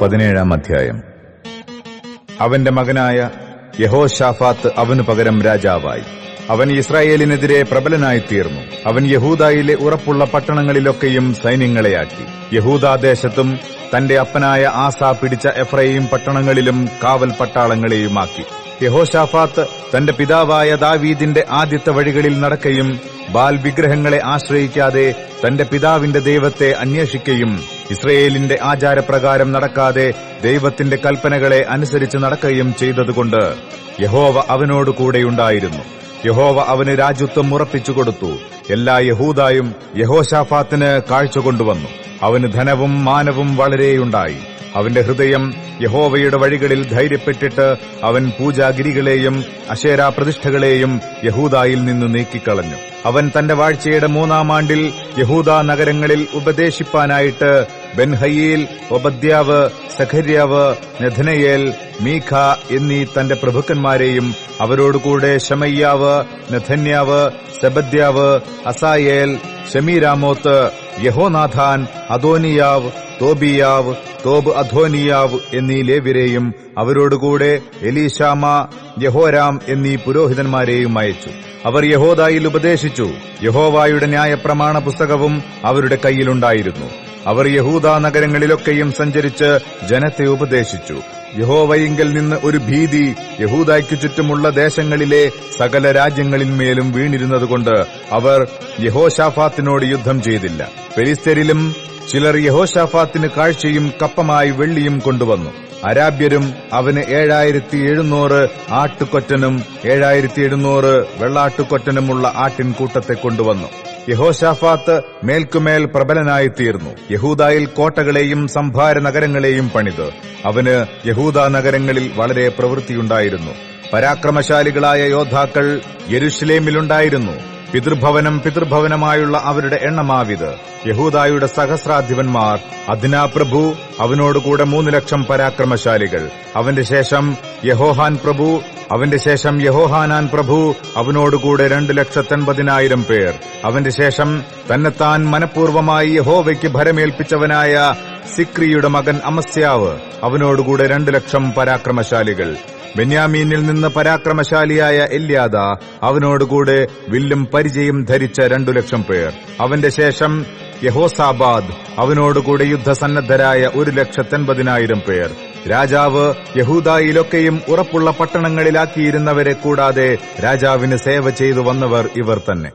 പതിനേഴാം അധ്യായം. അവന്റെ മകനായ യഹോഷാഫാത്ത് അവനു പകരം രാജാവായി. അവൻ ഇസ്രായേലിനെതിരെ പ്രബലനായി തീർന്നു. അവൻ യഹൂദായിലെ ഉറപ്പുള്ള പട്ടണങ്ങളിലൊക്കെയും സൈന്യങ്ങളെയാക്കി യഹൂദാദേശത്തും തന്റെ അപ്പനായ ആസ പിടിച്ച എഫ്രൈം പട്ടണങ്ങളിലും കാവൽ പട്ടാളങ്ങളെയുമാക്കി യഹോഷാഫാത്ത് തന്റെ പിതാവായ ദാവീദിന്റെ ആദ്യത്തെ വഴികളിൽ നടക്കയും ബാൽ വിഗ്രഹങ്ങളെ ആശ്രയിക്കാതെ തന്റെ പിതാവിന്റെ ദൈവത്തെ അന്വേഷിക്കുകയും ഇസ്രയേലിന്റെ ആചാരപ്രകാരം നടക്കാതെ ദൈവത്തിന്റെ കൽപ്പനകളെ അനുസരിച്ച് നടക്കുകയും ചെയ്തതുകൊണ്ട് യഹോവ അവനോട് കൂടെയുണ്ടായിരുന്നു. യഹോവ അവന് രാജ്യത്വം ഉറപ്പിച്ചു കൊടുത്തു. എല്ലാ യഹൂദായും യഹോഷാഫാത്തിന് കാഴ്ച കൊണ്ടുവന്നു. അവന് ധനവും മാനവും വളരെയുണ്ടായി. അവന്റെ ഹൃദയം യഹോവയുടെ വഴികളിൽ ധൈര്യപ്പെട്ടിട്ട് അവൻ പൂജാഗിരികളെയും അശേരാ പ്രതിഷ്ഠകളെയും യഹൂദായിൽ നിന്ന് നീക്കിക്കളഞ്ഞു. അവൻ തന്റെ വാഴ്ചയുടെ മൂന്നാം ആണ്ടിൽ യഹൂദ നഗരങ്ങളിൽ ഉപദേശിപ്പാനായിട്ട് ബെൻഹയ്യേൽ ഒബദ്യാവ് സഖര്യാവ് നെഥനയേൽ മീഖ എന്നീ തന്റെ പ്രഭുക്കന്മാരെയും അവരോടുകൂടെ ഷമയ്യാവ് നെഥന്യാവ് സെബദ്യാവ് അസായേൽ ഷമീരാമോത്ത് യഹോനാഥാൻ അദോനിയാവ് തോബിയാവ് തോബ് അധോനിയാവ് എന്നീ ലേവ്യരെയും അവരോടുകൂടെ എലീഷാമ യഹോരാം എന്നീ പുരോഹിതന്മാരെയും അയച്ചു. അവർ യഹോദായിൽ ഉപദേശിച്ചു. യഹോവായുടെ ന്യായപ്രമാണ പുസ്തകവും അവരുടെ കയ്യിലുണ്ടായിരുന്നു. അവർ യഹൂദ നഗരങ്ങളിലൊക്കെയും സഞ്ചരിച്ച് ജനത്തെ ഉപദേശിച്ചു. യഹോവയിങ്കൽ നിന്ന് ഒരു ഭീതി യഹൂദായ്ക്കു ചുറ്റുമുള്ള ദേശങ്ങളിലെ സകല രാജ്യങ്ങളിന്മേലും വീണിരുന്നതുകൊണ്ട് അവർ യഹോഷാഫാത്തിനോട് യുദ്ധം ചെയ്തില്ല. ഫെലിസ്തരിലും ചിലർ യഹോഷാഫാത്തിന് കാഴ്ചയും കപ്പമായി വെള്ളിയും കൊണ്ടുവന്നു. അരാബ്യരും അവന് ഏഴായിരത്തി എഴുന്നൂറ് ആട്ടുകൊറ്റനും ഏഴായിരത്തി എഴുന്നൂറ് വെള്ളാട്ടുകൊറ്റനുമുള്ള ആട്ടിൻകൂട്ടത്തെ കൊണ്ടുവന്നു. യഹോഷാഫാത്ത് മേൽക്കുമേൽ പ്രബലനായി തീർന്നു യഹൂദായിൽ കോട്ടകളെയും സംഭാര നഗരങ്ങളെയും പണിത്. അവന് യഹൂദ നഗരങ്ങളിൽ വളരെ പ്രവൃത്തിയുണ്ടായിരുന്നു. പരാക്രമശാലികളായ യോദ്ധാക്കൾ യെരുഷലേമിലുണ്ടായിരുന്നു പിതൃഭവനം പിതൃഭവനമായുള്ള അവരുടെ എണ്ണമാവിത്. യഹൂദായുടെ സഹസ്രാധിപന്മാർ അദ്നാ പ്രഭു അവനോടുകൂടെ മൂന്ന് ലക്ഷം പരാക്രമശാലികൾ. അവന്റെ ശേഷം യഹോഹാൻ പ്രഭു അവന്റെ ശേഷം യഹോഹാനാൻ പ്രഭു അവനോടുകൂടെ രണ്ട് ലക്ഷത്തെൺപതിനായിരം പേർ. അവന്റെ ശേഷം തന്നെത്താൻ മനഃപൂർവമായി യഹോവയ്ക്ക് ഭരമേൽപ്പിച്ചവനായ സിക്രിയുടെ മകൻ അമസ്യാവ് അവനോടുകൂടെ രണ്ടു ലക്ഷം പരാക്രമശാലികൾ. ബെന്യാമീനിൽ നിന്ന് പരാക്രമശാലിയായ എല്യാദ അവനോടുകൂടെ വില്ലും പരിചയം ധരിച്ച രണ്ടു ലക്ഷം പേർ. അവന്റെ ശേഷം യഹോസാബാദ് അവനോടുകൂടെ യുദ്ധസന്നദ്ധരായ ഒരു ലക്ഷത്തെൺപതിനായിരം പേർ. രാജാവ് യഹൂദായിലൊക്കെയും ഉറപ്പുള്ള പട്ടണങ്ങളിലാക്കിയിരുന്നവരെ കൂടാതെ രാജാവിന് സേവ ചെയ്തു വന്നവർ ഇവർ തന്നെ.